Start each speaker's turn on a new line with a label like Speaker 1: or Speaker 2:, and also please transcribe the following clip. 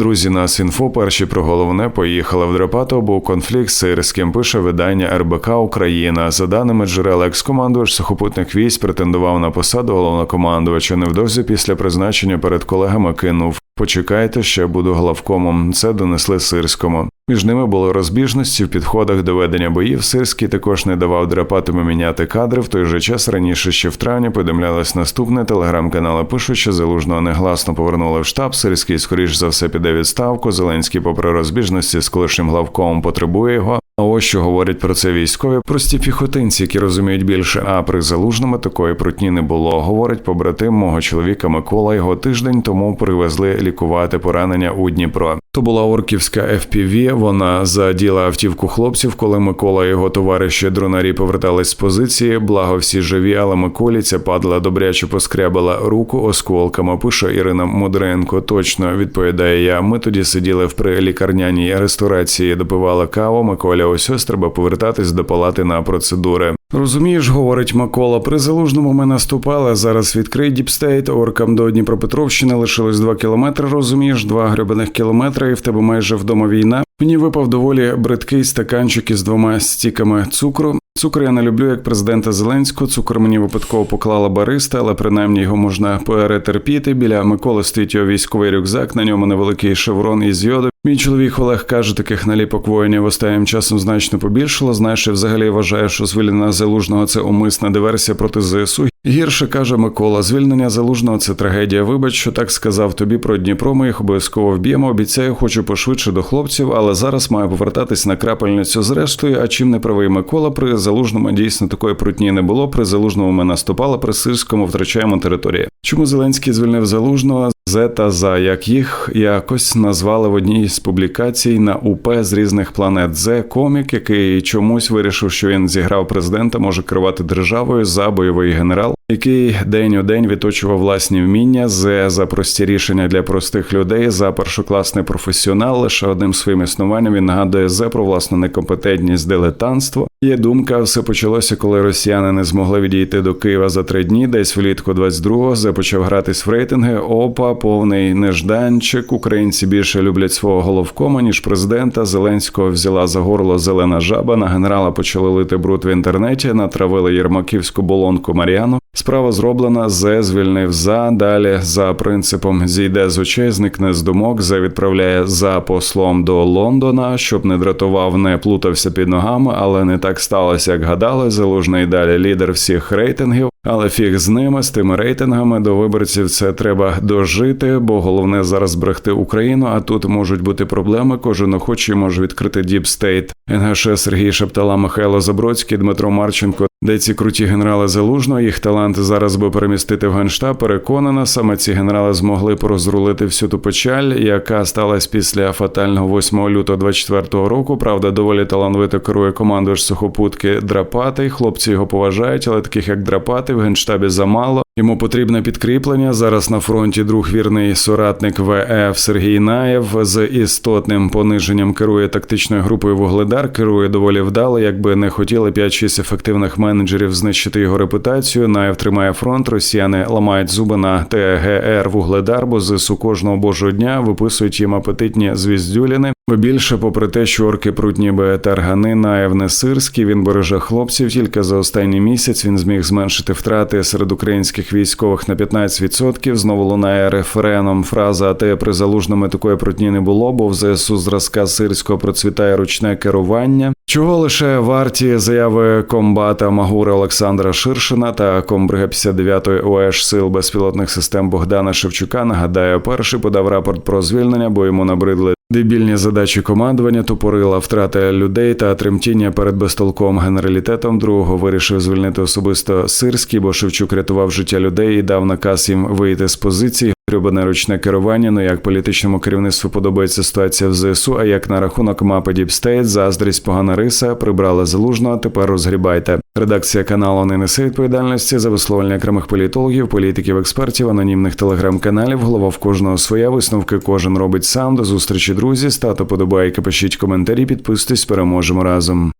Speaker 1: Друзі, нас інфо перші про головне поїхали в Драпато, був конфлікт з сирським. Пише видання РБК Україна. За даними джерел, екс-командувач сухопутних військ претендував на посаду головнокомандувача. Невдовзі після призначення перед колегами кинув. Почекайте, ще буду главкомом. Це донесли сирському. Між ними були розбіжності в підходах до ведення боїв. Сирський також не давав драпатому міняти кадри. В той же час раніше ще в травні повідомлялось наступне. Телеграм-канали пишуть, що залужного негласно повернули в штаб. Сирський, скоріш за все, піде відставку. Зеленський, попри розбіжності з колишнім главком, потребує його. Ось що говорять про це військові, прості піхотинці, які розуміють більше. А при залужному такої прутні не було. Говорить побратим мого чоловіка Микола. Його тиждень тому привезли лікувати поранення у Дніпро. То була орківська FPV, Вона заділа автівку хлопців, коли Микола і його товариші дронарі повертались з позиції. Благо всі живі, але Миколі ця падла добряче поскрябала руку осколками. Пише Ірина Мудренко. Точно відповідає я. Ми тоді сиділи в прилікарняній ресторації, допивали каву. Миколя ось ось треба повертатись до палати на процедури. Розумієш, говорить Микола, при залужному ми наступали. Зараз відкрий діпстейт, оркам до Дніпропетровщини лишилось два кілометри. Розумієш, два гребаних кілометри, і в тебе майже вдома війна. Мені випав доволі бридкий стаканчик із двома стіками цукру. Цукор я не люблю як президента Зеленського. Цукор мені випадково поклала бариста, але принаймні його можна перетерпіти. Біля Миколи стоїть його військовий рюкзак. На ньому невеликий шеврон із йоду. Мій чоловік Олег каже, таких наліпок воїнів останнім часом значно побільшало. Знаєш, я взагалі вважаю, що звільнення залужного це умисна диверсія проти ЗСУ. Гірше каже Микола, звільнення залужного це трагедія. Вибач, що так сказав тобі про Дніпро. Ми їх обов'язково вб'ємо. Обіцяю, хочу пошвидше до хлопців, але зараз маю повертатись на крапельницю зрештою. А чим не правий Микола при залужному дійсно такої прутні не було. При залужному ми наступали, при сирському втрачаємо території. Чому Зеленський звільнив залужного? Зета за як їх якось назвали в одній з публікацій на УП з різних планет. Зе комік, який чомусь вирішив, що він зіграв президента, може керувати державою за бойовий генерал, який день у день відточував власні вміння. Зе за прості рішення для простих людей, за першокласний професіонал. Лише одним своїм існуванням він нагадує Зе про власну некомпетентність, дилетантство. Є думка, все почалося, коли росіяни не змогли відійти до Києва за три дні. Десь влітку 22-го Зе почав гратись в рейтинги. Опа повний нежданчик. Українці більше люблять свого головкома ніж президента. Зеленського взяла за горло зелена жаба. На генерала почали лити бруд в інтернеті. Натравили Єрмаківську болонку Мар'яну. Справа зроблена. Зе звільнив за далі за принципом зійде з очей, зникне з думок. Зе відправляє за послом до Лондона, щоб не дратував, не плутався під ногами, але не так сталося, як гадали. Залужний далі лідер всіх рейтингів. Але фіг з ними, з тими рейтингами до виборців це треба дожити, бо головне зараз зберегти Україну. А тут можуть бути проблеми. Кожен охочий може відкрити діпстейт. НГШ Сергій Шептала, Михайло Забродський, Дмитро Марченко. Де ці круті генерали залужно, їх таланти зараз би перемістити в генштаб. Переконана, саме ці генерали змогли порозрулити всю ту печаль, яка сталася після фатального 8 лютого 24 року. Правда, доволі талановито керує командуєш сухопутки Драпатий. Хлопці його поважають, але таких як Драпати в генштабі замало. Йому потрібне підкріплення. Зараз на фронті друг вірний соратник ВФ Сергій Наєв з істотним пониженням керує тактичною групою Вугледар. Керує доволі вдало, якби не хотіли 5-6 ефективних менеджерів знищити його репутацію. Наєв тримає фронт. Росіяни ламають зуби на ТГР Вугледар, бо ЗСУ кожного божого дня виписують їм апетитні звіздюліни. Більше, попри те, що орки пруть ніби таргани, Наєв не сирський. Він береже хлопців. Тільки за останній місяць він зміг зменшити втрати серед українських військових на 15%. Знову лунає рефреном фраза «А те при залужному такої прутні не було, бо в ЗСУ зразка сирського процвітає ручне керування. Чого лише варті заяви комбата Магура Олександра Ширшина та комбрига 59-ї ОЕШ сил безпілотних систем Богдана Шевчука. Нагадаю, перший подав рапорт про звільнення, бо йому набридли дебільні задачі командування, тупорила втрата людей та тремтіння перед безтолковим генералітетом. Другого вирішив звільнити особисто Сирський, бо Шевчук рятував життя людей і дав наказ їм вийти з позиції. Грюбане ручне керування. Ну як політичному керівництву подобається ситуація в ЗСУ. А як на рахунок мапи Діпстейт, заздрість погана риса, прибрали залужного. Тепер розгрібайте. Редакція каналу не несе відповідальності за висловлення окремих політологів, політиків, експертів, анонімних телеграм-каналів. Голова в кожного своя висновки кожен робить сам. До зустрічі друзі. Стато подобайки, пишіть коментарі, підписуйтесь, переможемо разом.